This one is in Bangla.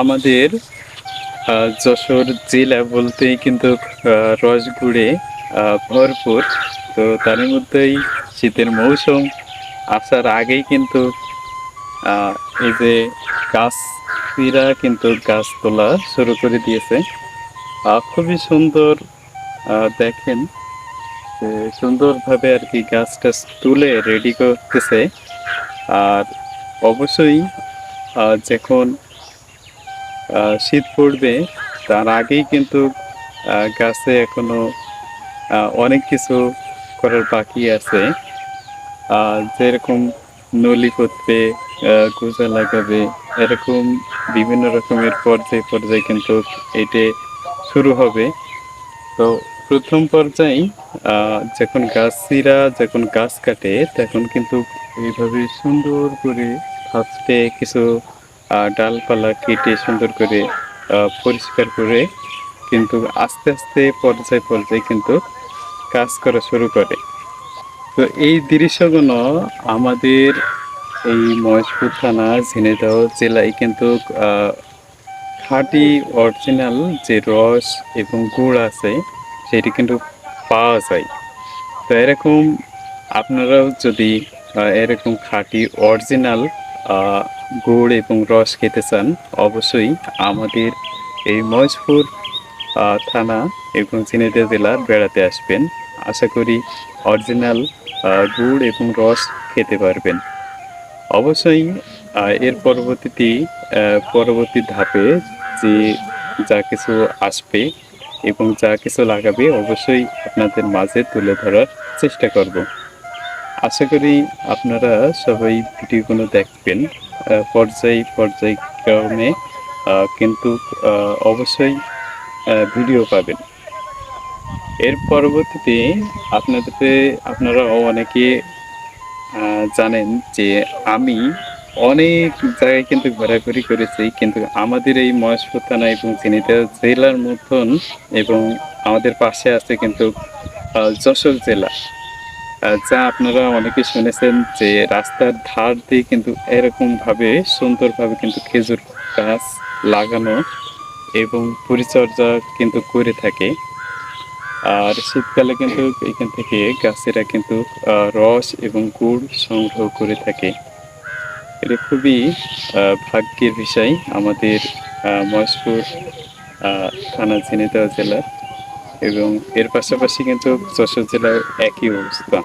আমাদের যশোর জেলা বলতেই কিন্তু রসগুড়ে ভরপুর। তো তার মধ্যেই শীতের মৌসুম। আসার আগেই কিন্তু এই যে গাছরা কিন্তু গাছ তোলা শুরু করে দিয়েছে। খুবই সুন্দর দেখেন সুন্দরভাবে আর কি গাছ টাছ তুলে রেডি করতেছে। আর অবশ্যই যখন শীত পড়বে। তার আগেই কিন্তু গাছে এখনও অনেক কিছু করার বাকি আছে। যেরকম নলি করতে গোজা লাগাবে, এরকম বিভিন্ন রকমের পর্যায়ে পর্যায়ে কিন্তু এটে শুরু হবে। তো প্রথম পর্যায়ে যখন গাছিরা যখন গাছ কাটে, তখন কিন্তু এইভাবে সুন্দর করে ফার্স্টে কিছু ডালপালা কেটে সুন্দর করে পরিষ্কার করে কিন্তু আস্তে আস্তে পর্যায় পর্যায়ে কিন্তু কাজ করা শুরু করে। তো এই দৃশ্যগুলো আমাদের এই মহেশপুর থানা ঝিনেদহ জেলায় কিন্তু খাঁটি অরিজিনাল যে রস এবং গুড় আছে, সেটি কিন্তু পাওয়া যায়। তো এরকম আপনারাও যদি এরকম খাঁটি অরিজিনাল গুড় এবং রস খেতে চান, অবশ্যই আমাদের এই মহেশপুর থানা এবং ঝিনাইদহ জেলা বেড়াতে আসবেন। আশা করি অরিজিনাল গুড় এবং রস খেতে পারবেন। অবশ্যই এর পরবর্তীতে পরবর্তী ধাপে যে যা কিছু আসবে এবং যা কিছু লাগাবে অবশ্যই আপনাদের মাঝে তুলে ধরার চেষ্টা করব। আশা করি আপনারা সবাই ভিডিওগুলো দেখবেন। পর্যায়, পর্যায়ক্রমে কিন্তু অবশ্যই ভিডিও পাবেন। এর পরবর্তীতে আপনাদের আপনারা অনেকে জানেন যে আমি অনেক জায়গায় কিন্তু ঘোরাঘুরি করেছি, কিন্তু আমাদের এই মহেশপুর থানা এবং চিনিতা জেলার মতন এবং আমাদের পাশে আছে কিন্তু যশোর জেলা। যা আপনারা অনেকে শুনেছেন যে রাস্তার ধার দিয়ে কিন্তু এরকমভাবে সুন্দরভাবে কিন্তু খেজুর গাছ লাগানো এবং পরিচর্যা কিন্তু করে থাকে। আর শীতকালে কিন্তু এখান থেকে গাছেরা কিন্তু রস এবং গুড় সংগ্রহ করে থাকে। এটা খুবই ভাগ্যের বিষয় আমাদের মহেশপুর থানা ঝিনাইদহ জেলার এবং এর পাশাপাশি কিন্তু যশোর জেলার একই অবস্থা।